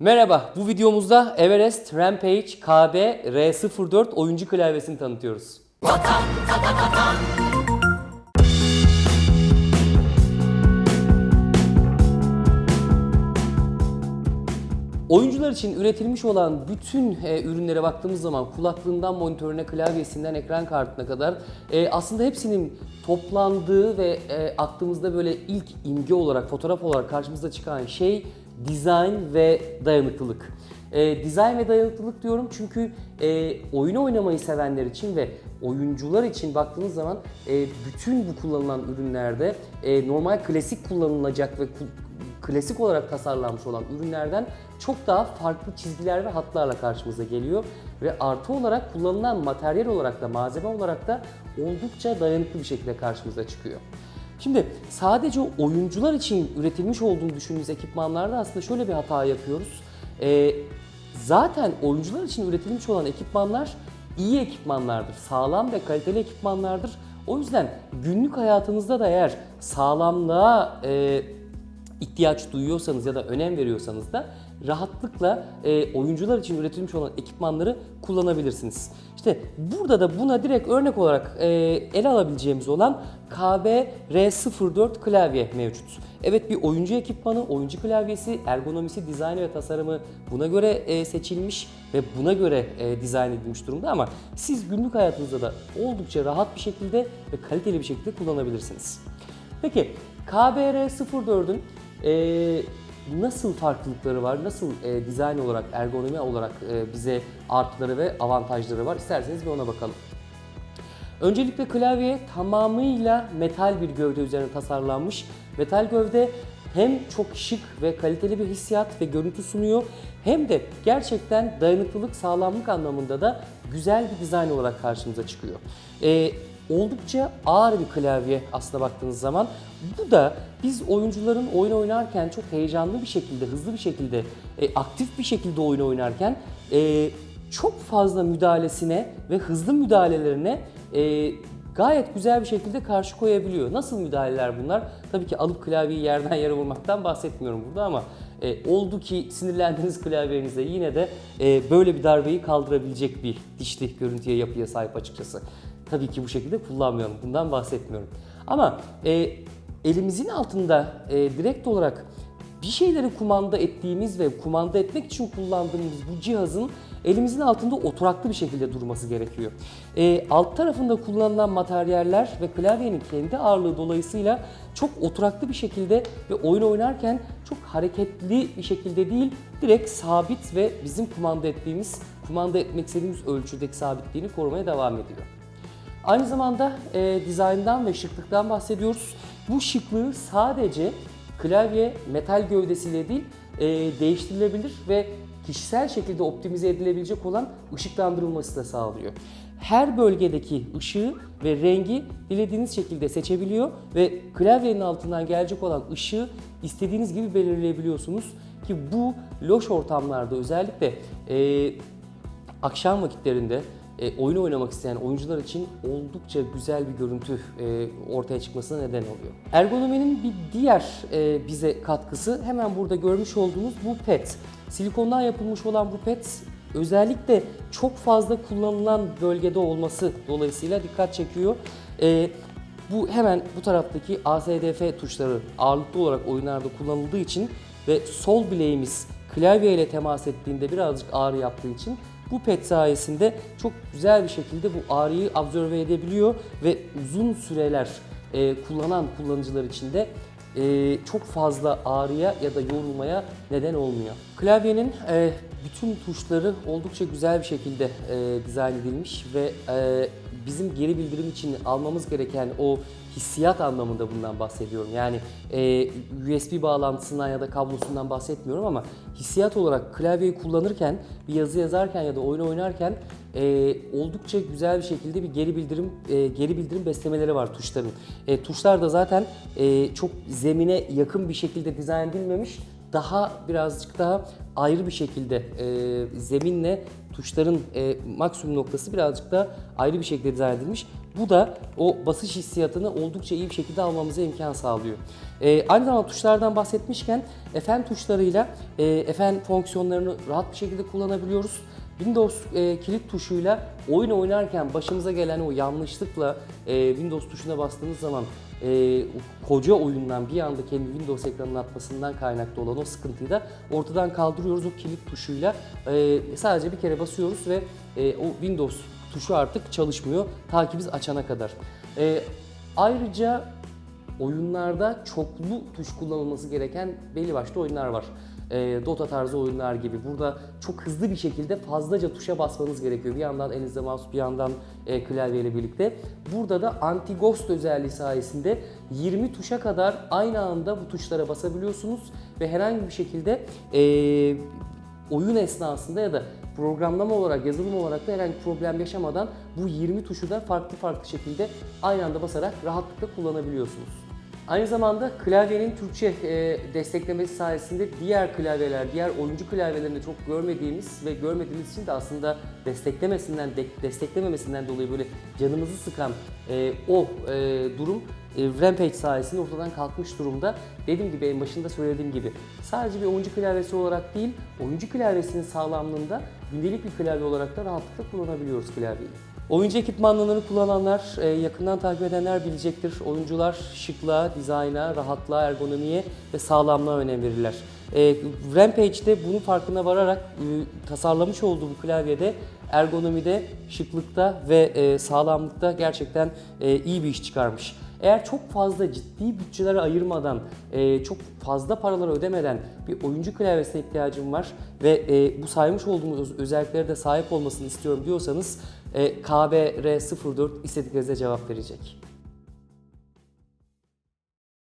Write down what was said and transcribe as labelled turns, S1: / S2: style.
S1: Merhaba, bu videomuzda Everest Rampage KB R04 oyuncu klavyesini tanıtıyoruz. Oyuncular için üretilmiş olan bütün e, ürünlere baktığımız zaman kulaklığından monitörüne, klavyesinden ekran kartına kadar e, aslında hepsinin toplandığı ve e, aklımızda böyle ilk imge olarak, fotoğraf olarak karşımıza çıkan şey dizayn ve dayanıklılık. E, dizayn ve dayanıklılık diyorum çünkü e, oyunu oynamayı sevenler için ve oyuncular için baktığınız zaman e, bütün bu kullanılan ürünlerde e, normal klasik kullanılacak ve klasik olarak tasarlanmış olan ürünlerden çok daha farklı çizgiler ve hatlarla karşımıza geliyor ve artı olarak kullanılan materyal olarak da malzeme olarak da oldukça dayanıklı bir şekilde karşımıza çıkıyor. Şimdi sadece oyuncular için üretilmiş olduğunu düşündüğümüz ekipmanlarda aslında şöyle bir hata yapıyoruz. Ee, zaten oyuncular için üretilmiş olan ekipmanlar iyi ekipmanlardır, sağlam ve kaliteli ekipmanlardır. O yüzden günlük hayatınızda da eğer sağlamlığa e, ihtiyaç duyuyorsanız ya da önem veriyorsanız da rahatlıkla e, oyuncular için üretilmiş olan ekipmanları kullanabilirsiniz. İşte burada da buna direkt örnek olarak e, ele alabileceğimiz olan KB R04 klavye mevcut. Evet bir oyuncu ekipmanı, oyuncu klavyesi, ergonomisi, dizaynı ve tasarımı buna göre e, seçilmiş ve buna göre e, dizayn edilmiş durumda ama siz günlük hayatınızda da oldukça rahat bir şekilde ve kaliteli bir şekilde kullanabilirsiniz. Peki KBR04'ün e, nasıl farklılıkları var, nasıl e, dizayn olarak, ergonomi olarak e, bize artıları ve avantajları var isterseniz bir ona bakalım. Öncelikle klavye tamamıyla metal bir gövde üzerine tasarlanmış. Metal gövde hem çok şık ve kaliteli bir hissiyat ve görüntü sunuyor hem de gerçekten dayanıklılık, sağlamlık anlamında da güzel bir dizayn olarak karşımıza çıkıyor. Ee, oldukça ağır bir klavye aslına baktığınız zaman. Bu da biz oyuncuların oyun oynarken çok heyecanlı bir şekilde, hızlı bir şekilde, e, aktif bir şekilde oyun oynarken e, çok fazla müdahalesine ve hızlı müdahalelerine e, gayet güzel bir şekilde karşı koyabiliyor. Nasıl müdahaleler bunlar? Tabii ki alıp klavyeyi yerden yere vurmaktan bahsetmiyorum burada ama e, oldu ki sinirlendiğiniz klavyenizde yine de e, böyle bir darbeyi kaldırabilecek bir dişli görüntüye yapıya sahip açıkçası. Tabii ki bu şekilde kullanmıyorum. Bundan bahsetmiyorum. Ama e, elimizin altında e, direkt olarak bir şeyleri kumanda ettiğimiz ve kumanda etmek için kullandığımız bu cihazın elimizin altında oturaklı bir şekilde durması gerekiyor. Ee, alt tarafında kullanılan materyaller ve klavyenin kendi ağırlığı dolayısıyla çok oturaklı bir şekilde ve oyun oynarken çok hareketli bir şekilde değil, direkt sabit ve bizim kumanda ettiğimiz, kumanda etmek istediğimiz ölçüdeki sabitliğini korumaya devam ediyor. Aynı zamanda e, dizayndan ve şıklıktan bahsediyoruz. Bu şıklığı sadece klavye metal gövdesiyle değil e, değiştirilebilir ve kişisel şekilde optimize edilebilecek olan ışıklandırılması da sağlıyor. Her bölgedeki ışığı ve rengi dilediğiniz şekilde seçebiliyor ve klavyenin altından gelecek olan ışığı istediğiniz gibi belirleyebiliyorsunuz ki bu loş ortamlarda özellikle e, akşam vakitlerinde e, oyun oynamak isteyen oyuncular için oldukça güzel bir görüntü e, ortaya çıkmasına neden oluyor. Ergonominin bir diğer e, bize katkısı hemen burada görmüş olduğunuz bu pet. Silikondan yapılmış olan bu pet özellikle çok fazla kullanılan bölgede olması dolayısıyla dikkat çekiyor. E, bu hemen bu taraftaki ASDF tuşları ağırlıklı olarak oyunlarda kullanıldığı için ve sol bileğimiz klavye ile temas ettiğinde birazcık ağrı yaptığı için bu pet sayesinde çok güzel bir şekilde bu ağrıyı absorbe edebiliyor ve uzun süreler e, kullanan kullanıcılar için de e, çok fazla ağrıya ya da yorulmaya neden olmuyor. Klavyenin e, bütün tuşları oldukça güzel bir şekilde e, dizayn edilmiş ve e, bizim geri bildirim için almamız gereken o hissiyat anlamında bundan bahsediyorum. Yani e, USB bağlantısından ya da kablosundan bahsetmiyorum ama hissiyat olarak klavyeyi kullanırken, bir yazı yazarken ya da oyun oynarken e, oldukça güzel bir şekilde bir geri bildirim e, geri bildirim beslemeleri var tuşların. E, tuşlar da zaten e, çok zemine yakın bir şekilde dizayn edilmemiş daha birazcık daha ayrı bir şekilde e, zeminle tuşların e, maksimum noktası birazcık daha ayrı bir şekilde dizayn edilmiş. Bu da o basış hissiyatını oldukça iyi bir şekilde almamıza imkan sağlıyor. Ee, aynı zamanda tuşlardan bahsetmişken FM tuşlarıyla e, FM fonksiyonlarını rahat bir şekilde kullanabiliyoruz. Windows e, kilit tuşuyla oyun oynarken başımıza gelen o yanlışlıkla e, Windows tuşuna bastığımız zaman e, koca oyundan bir anda kendi Windows ekranının atmasından kaynaklı olan o sıkıntıyı da ortadan kaldırıyoruz o kilit tuşuyla. E, sadece bir kere basıyoruz ve e, o Windows tuşu artık çalışmıyor ta ki biz açana kadar. E, ayrıca oyunlarda çoklu tuş kullanılması gereken belli başlı oyunlar var. Ee, Dota tarzı oyunlar gibi. Burada çok hızlı bir şekilde fazlaca tuşa basmanız gerekiyor. Bir yandan elinizde mouse, bir yandan e, klavyeyle birlikte. Burada da anti-ghost özelliği sayesinde 20 tuşa kadar aynı anda bu tuşlara basabiliyorsunuz ve herhangi bir şekilde e, oyun esnasında ya da programlama olarak, yazılım olarak da herhangi problem yaşamadan bu 20 tuşu da farklı farklı şekilde aynı anda basarak rahatlıkla kullanabiliyorsunuz. Aynı zamanda klavyenin Türkçe e, desteklemesi sayesinde diğer klavyeler, diğer oyuncu klavyelerinde çok görmediğimiz ve görmediğimiz için de aslında desteklemesinden, de- desteklememesinden dolayı böyle canımızı sıkan e, o e, durum Rampage sayesinde ortadan kalkmış durumda. Dediğim gibi en başında söylediğim gibi sadece bir oyuncu klavyesi olarak değil, oyuncu klavyesinin sağlamlığında gündelik bir klavye olarak da rahatlıkla kullanabiliyoruz klavyeyi. Oyuncu ekipmanlarını kullananlar, e, yakından takip edenler bilecektir. Oyuncular şıklığa, dizayna, rahatlığa, ergonomiye ve sağlamlığa önem verirler. E, Rampage'de bunun farkına vararak e, tasarlamış olduğu bu klavyede ergonomide, şıklıkta ve e, sağlamlıkta gerçekten e, iyi bir iş çıkarmış. Eğer çok fazla ciddi bütçelere ayırmadan, e, çok fazla paraları ödemeden bir oyuncu klavyesine ihtiyacım var ve e, bu saymış olduğumuz öz- özelliklere de sahip olmasını istiyorum diyorsanız e, KBR04 istediklerinize cevap verecek.